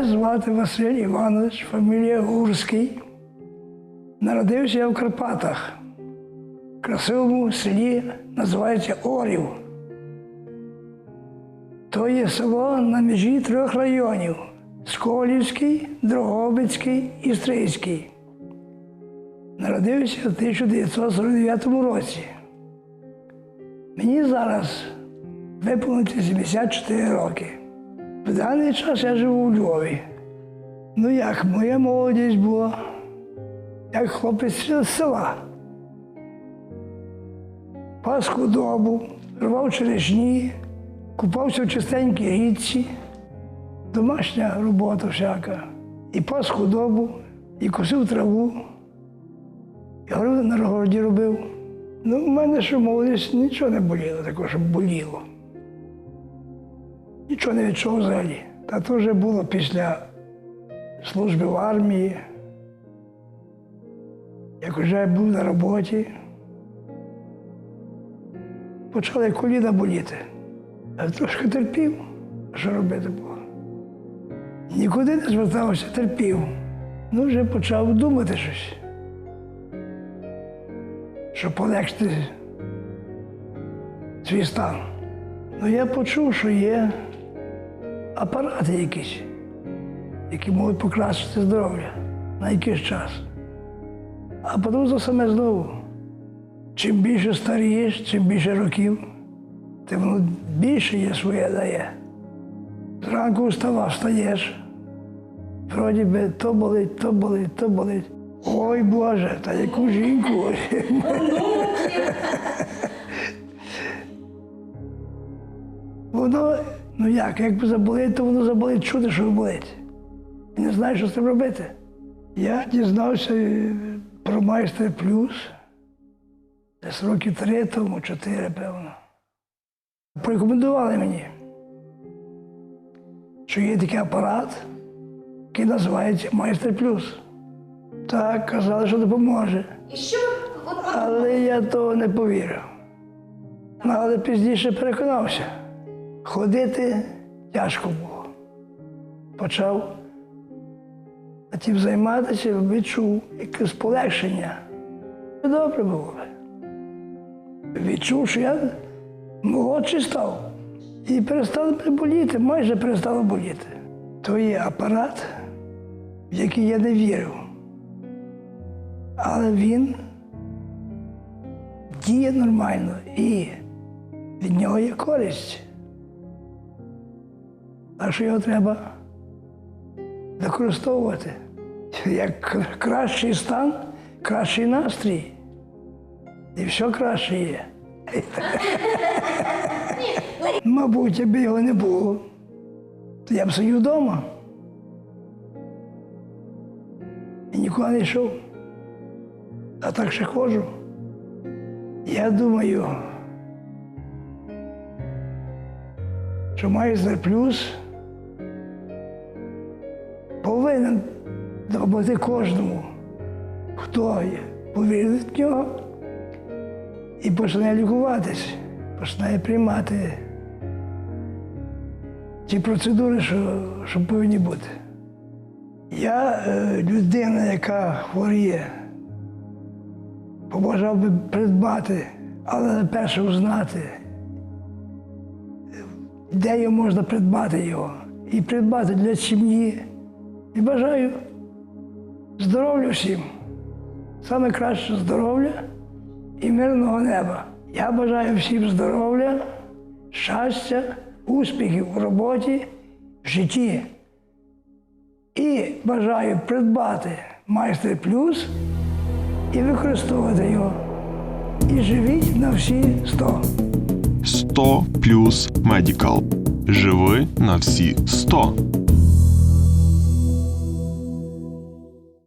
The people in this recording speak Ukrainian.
звати Василь Іванович, фамілія Гурський. Народився я в Карпатах, в красивому селі називається Орів. То є село на межі трьох районів: Сколівський, Дрогобицький і Стрийський. Народився в 1949 році. Мені зараз виповнити 74 роки. В даний час я живу у Львові. Ну як, моя молодість була, як хлопець з села. Пас худобу, рвав черешні, купався в чистенькій річці, домашня робота всяка. І пас худобу, і косив траву, і городи на городі робив. Ну, в мене що молодість нічого не боліло, щоб боліло. Нічого не відчув взагалі. Та то вже було після служби в армії. Як вже був на роботі, почали коліна боліти. А трошки терпів, що робити було. Нікуди не звертався, терпів. Ну, вже почав думати щось. Щоб полегшити свій стан. Ну, я почув, що є апарати якісь, які можуть покращити здоров'я на якийсь час. А потім за саме знову. Чим більше старієш, чим більше років, тим воно більше є своє дає. Зранку вставав, встаєш. Вроді би то болить, то болить, то болить. Ой Боже, та яку жінку. Воно, ну як, якби заболить, то воно заболить чути, що болить. Не знаєш, що з цим робити. Я дізнався е, про майстер плюс десь років три тому, чотири, певно. Порекомендували мені, що є такий апарат, який називається майстер плюс. Так, казали, що допоможе. І що Але я того не повірив. Але пізніше переконався. Ходити тяжко було. Почав тим займатися, відчув якесь полегшення. Добре було. Відчув, що я молодший став. І перестало боліти, майже перестало боліти. То є апарат, в який я не вірив. Але він діє нормально і від нього є користь. А що його треба використовувати як кращий стан, кращий настрій. І все краще є. Мабуть, якби його не було, то я б сидів вдома. І нікуди не йшов. А так ще ходжу. Я думаю, що майстер плюс повинен допомогти кожному, хто повірить в нього і почне лікуватись, почне приймати ті процедури, що, що повинні бути. Я е, людина, яка хворіє, побажав би придбати, але перше узнати, де його можна придбати його. І придбати для сім'ї. І бажаю здоров'я всім. Саме краще здоров'я і мирного неба. Я бажаю всім здоров'я, щастя, успіхів у роботі, в житті. І бажаю придбати майстер плюс і використовувати його. І живіть на всі 100. 100 плюс Медікал. Живи на всі 100.